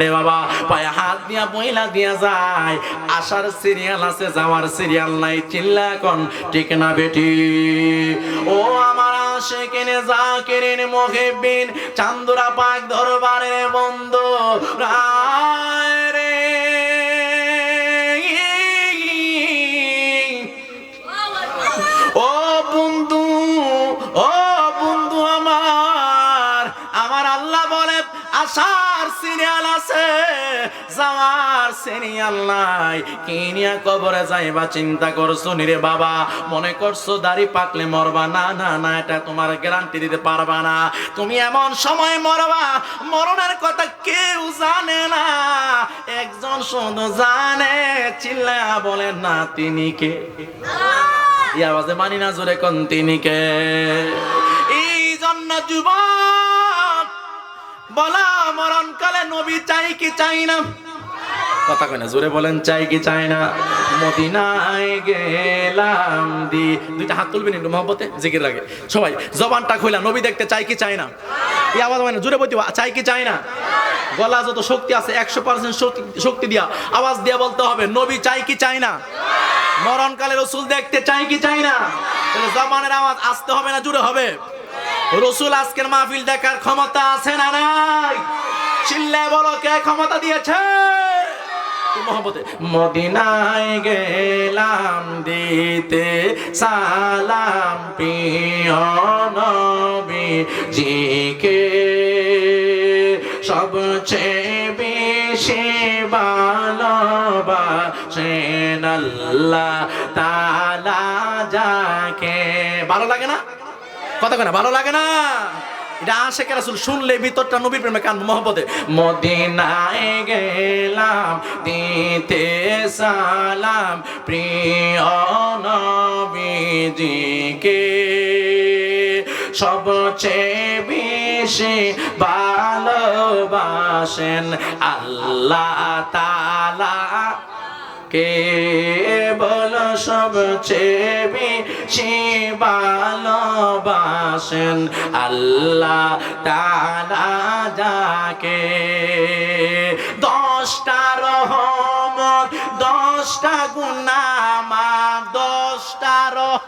রে বাবা, পায়ে হাত দিয়া বইলা দিয়া যায়। আসার সিরিয়াল আছে, যাওয়ার সিরিয়াল নাই, চিল্লা ঠিক না বেটি? ও আমার আশে চান্দুরা পাক দরবারের বন্ধু, রায় রে। ও বন্ধু ও বন্ধু আমার আমার আল্লাহ বলে আসার সিরিয়াল আছে। যাওয়ার সিরিয়াল নাই কবরে যাইবা চিন্তা করছ নিরে বাবা? মনে করছ দাড়ি পাকলে মরবা? না না না, এটা তোমার গ্যারান্টি দিতে পারবা না। তুমি এমন সময় মরবা, মরণের কথা কেউ জানে না। একজন শুধু জানে চিল্লা বলেন না, তিনি কে? না জোরে কোন, তিনি কে? এই জন্য যুবক বলা মরণকালে নবী চাই কি চাই না? কথা কয় না, জোরে বলেন, চাই কি চাই না? মদিনায় গেলাম দি। দুইটা হাত তুলবেন একটু মহব্বতে? জিকির লাগে। সবাই, জবানটা খোলা নবী দেখতে চাই কি চাই না? এই আওয়াজ মানে জোরে বলতে চাই কি চাই না? গলা যত শক্তি আছে, একশো পার্সেন্ট শক্তি দিয়া আওয়াজ দিয়া বলতে হবে, নবী চাই কি চাই না? মরণকালে রসুল দেখতে চাই কি চাই না? জবানের আওয়াজ আসতে হবে না জুড়ে হবে? রসুল আজকের মাহফিল দেখার ক্ষমতা আছে না নাই? চিল্লায় বলো কে ক্ষমতা দিয়েছে? মদিনায় গেলাম দিতে সালাম প্রিয় নবী জিকে সবচেয়ে বেশি ভালোবাসেন আল্লাহ তালা যাকে। ভালো লাগে না? কথা ভালো লাগে না? এটা আশেখ রাসুল শুনলে ভিতরটা নবীর প্রেমে কান মহব্বতে। মদিনায় গেলাম, দিতে সালাম, প্রিয় নবীজিকে। সবচেয়ে বেশি ভালোবাসেন আল্লাহ তালা কে সবচেয়ে বেশি ভালোবাসেন আল্লাহ তালা যাকে দশটা রহমত দশটা গুনামা দশটা রহ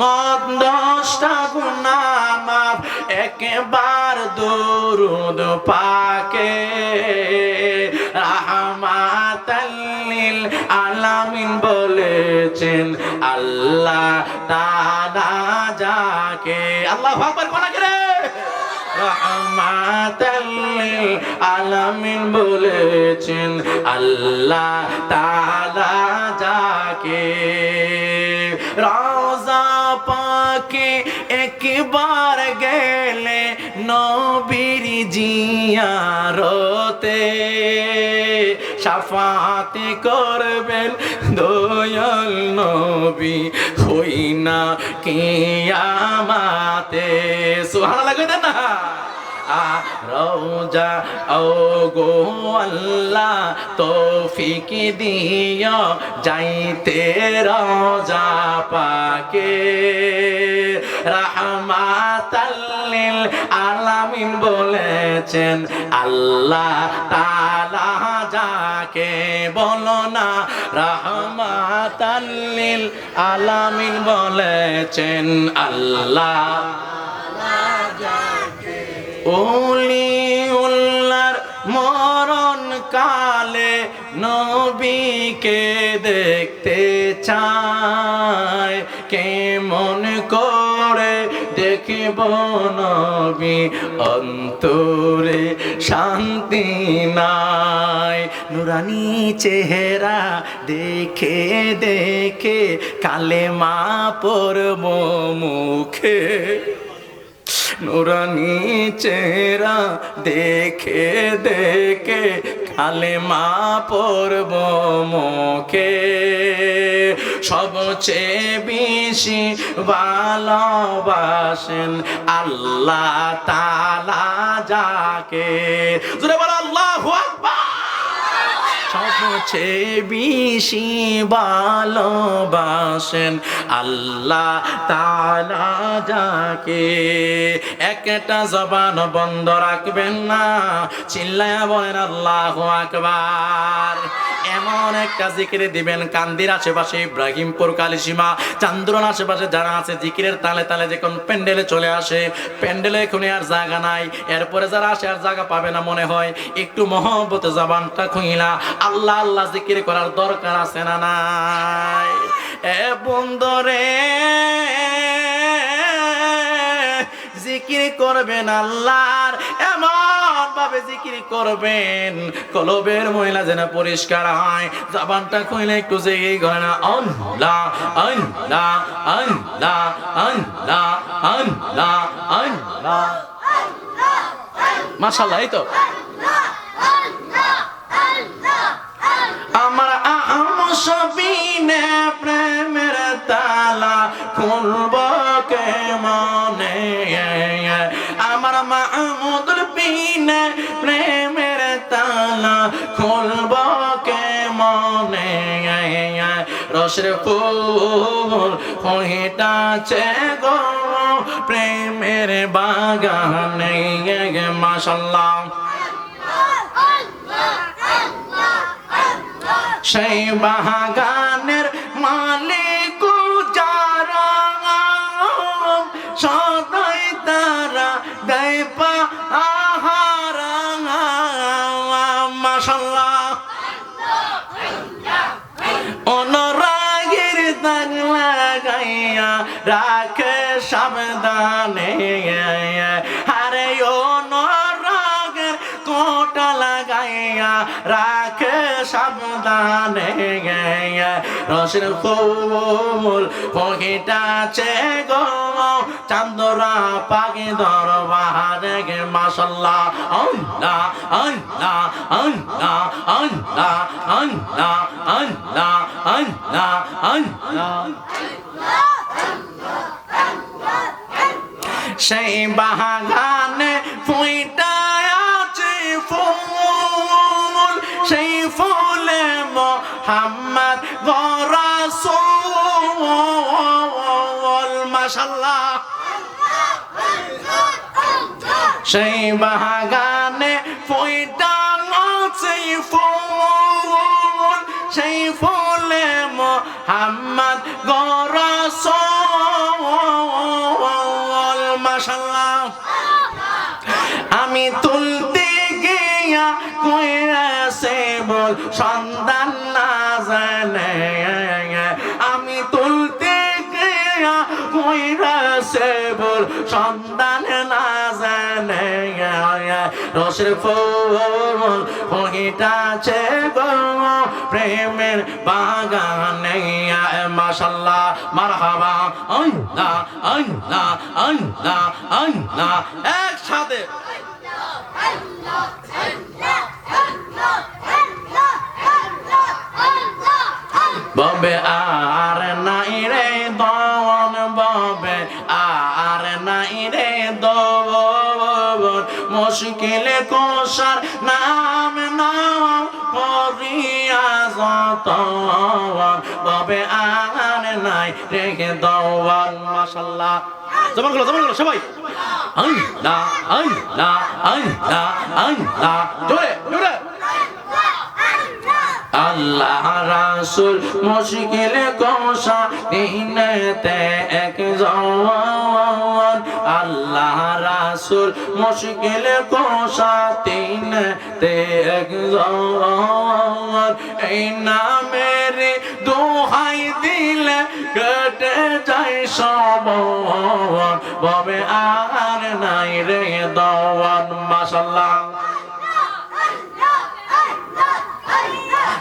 মদ দশটা গুনামাপ একবার দরুদ পাকে। রাহমাতাল্লিল আলামিন বলেছেন, আল্লাহ তাআলা যাকে, আল্লাহ আকবার, কোনা করে রহমাতাল্লিল আলামিন বলেছেন, আল্লাহ তাআলা যাকে। পাকে একবার গেলে নবীর জিয়ারতে সাফাতে করবেন দয়াল নবী হই না কিয়ামাতে। সুবহানাল্লাহ কইতেন না রোজা ও গো আল্লাহ তো তৌফিক দিও যাইতে রোজা পাকে। রাহমাতাল্লিল আলামিন বলেছেন, আল্লাহ তাআলা যাকে বলো না, রাহমাতাল্লিল আলামিন বলেছেন, আল্লাহ ওলি উল্লার মরণ কালে নবীকে দেখতে চায়, কেমন করে দেখব নবী, অন্তরে শান্তি নাই। নুরানি চেহারা দেখে দেখে কালে মা পরব মুখে। নুরানি চেহারা দেখে দেখে কালে মা পরব মুখে। সবচেয়ে বেশি ভালোবাসেন আল্লাহ তালা যাকে। আল্লাহু আকবার! চেয়ে বেশি ভালোবাসেন আল্লাহ তালা যাকে। একটা জবান বন্ধ রাখবেন না, চিল্লায়া বলেন, আল্লাহ আকবার! এমন একটা জিকিরে দিবেন কান্দির আশেপাশে ইব্রাহিমপুর কালিসীমা চান্দ্রন আশেপাশে যারা আছে, জিকিরের তালে তালে যখন প্যান্ডেলে চলে আসে, প্যান্ডেলে এখনই আর জায়গা নাই, এরপরে যারা আসে আর জায়গা পাবে না মনে হয়, একটু মহব্বতে জবানটা খুইলা, আল্লাহ আল্লাহ জিকির করার দরকার আছে না নাই? এ বন্ধরে জিকির করবেন আল্লাহর এমন ভাবে জিকির করবেন। কলবের মহিলা যেন পরিষ্কার হয়। জবানটা কইলে একটু জেগে করে না আল্লাহ আল্লাহ আল্লাহ আল্লাহ আল্লাহ আল্লাহ। মাশাআল্লাহ, এই তো। আমার আমসবিনে প্রেমের তালা। খুলব কে মনে? আমার মাহমুদুর বিনে প্রেমের তালা খুলব কে মনে? রসের ফুল ফহিটাছে গো প্রেমের বাগানে। মাসাল্লাহ সেই বাগানের মালিক রাখে সাবধানে। আরে অনুরাগের কোটা লাগাইয়া রাখে সাবধানে। রসের ফুল পকিটাছে গো, চান্দরা পাখি দরবারে গে মাসাল্লাহ আল্লাহ আল্লাহ আল্লাহ আল্লাহ আল্লাহ আল্লাহ আল্লাহ আল্লাহ। সেই বাগানে ফুইটা ফুল। সেই ফুলে মোহাম্মদ গরাসুল, মাশাল্লাহ। সেই বাগানে ফুইটা আছে ফুল। সেই ফুলে মোহাম্মদ গরাসুল বল সন্ধান না জানে, আমি তুলতে গিয়া কইরাছে বল সন্ধান না জানে, রসের ফুল ফহিটাছে গো প্রেমের বাগানে, মাশাল্লাহ, মারহাবা, আল্লাহ আল্লাহ আল্লাহ আল্লাহ, একসাথে। মুশকিলে কোষার নাম নাও করিয়া যত তবে আর নাই, রেখে দওয়াল মাশাল্লাহ। জমানগুলো জমানগুলো সবাই। আই না আই না আই না আই না জোরে জোরে। আল্লাহ রাসুল মুশকিল কোষা দিনেতে এক জওয়ান। আল্লাহ রাসুল মুশকিল কোষা দিনেতে এক জওয়ান। এই নামের দোহাই দিলে কেটে যায় সব। ববে আর নাই রে দওয়ান মাশাল্লাহ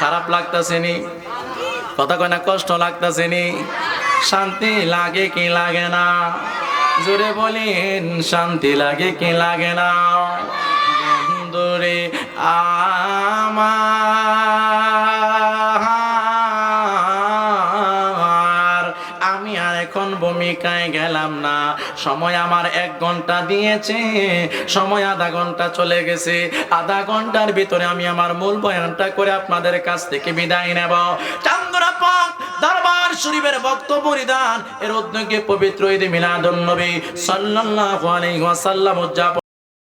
খারাপ লাগতেছে নি কথা কয় না, কষ্ট লাগতেছে নি শান্তি লাগে কি লাগে না? জোরে বলেন, শান্তি লাগে কি লাগে না? বন্ধুরে, আমার ভূমিকায় গেলাম না। সময় আমার এক ঘণ্টা দিয়েছে, সময় আধা ঘণ্টা চলে গেছে। আধা ঘণ্টার ভিতরে আমি আমার মূল বয়ানটা করে আপনাদের কাছ থেকে বিদায় নেব। চান্দরা পাক দরবার শরীফের বক্তব্য পরিধান, এর উদ্যোগে পবিত্র ঈদ মিলাদ নবী সাল্লাল্লাহু আলাইহি ওয়াসাল্লাম উদযাপন